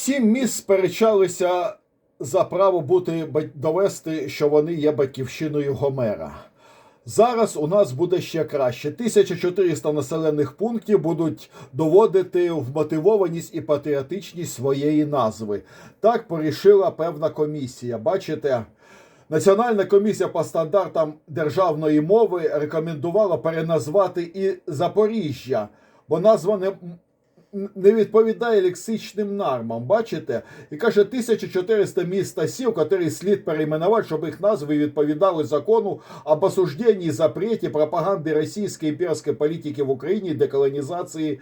Сім міст сперечалися за право бути довести, що вони є батьківщиною Гомера. Зараз у нас буде ще краще. 1400 населених пунктів будуть доводити вмотивованість і патріотичність своєї назви. Так порішила певна комісія. Бачите, Національна комісія по стандартам державної мови рекомендувала переназвати і Запоріжжя, бо назва не, не відповідає лексичним нормам. Бачите? І каже 1400 міст та сіл, які слід перейменувати, щоб їх назви відповідали закону об осужденні запреті пропаганди російської імперської політики в Україні деколонізації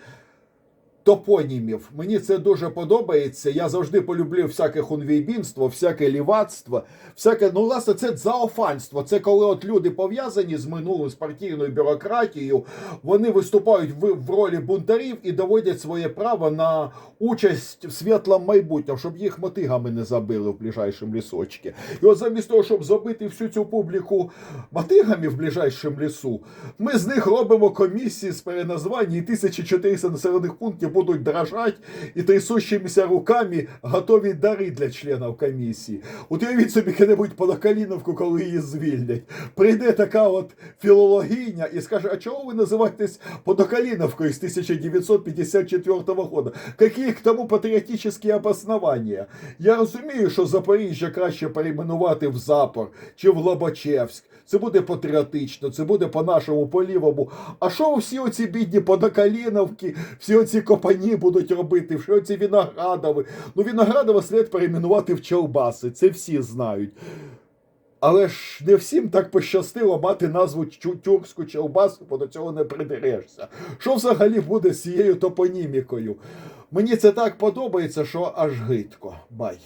топонімів. Мені це дуже подобається. Я завжди полюблю всяке хунвейбінство, всяке лівацтво, всяке, ну, власне, це дзаофанство. Це коли от люди пов'язані з минулим з партійною бюрократією, вони виступають в, в ролі бунтарів і доводять своє право на участь в світлому майбутньому, щоб їх мотигами не забили в ближайшому лісочці. І от замість того, щоб забити всю цю публіку мотигами в ближайшому лісу, ми з них робимо комісії з переназвання, і 1400 населених пунктів будуть дрожати і трясущимися руками готові дари для членів комісії. От уявіть собі яку-небудь Подокаліновку, коли її звільнять. Прийде така от філологиня і скаже, а чого ви називаєтесь Подокаліновкою з 1954 года? Які к тому патріотичні обоснованія? Я розумію, що Запоріжжя краще перейменувати в Запор чи в Лобачевськ. Це буде патріотично, це буде по-нашому, по-лівому. А що всі оці бідні Подокаліновки, всі оці копані будуть робити, що оці Виноградови? Ну, Виноградова слід перейменувати в Челбаси, це всі знають. Але ж не всім так пощастило мати назву тюркську Челбасу, бо до цього не придерешся. Що взагалі буде з цією топонімікою? Мені це так подобається, що аж гидко. Бай.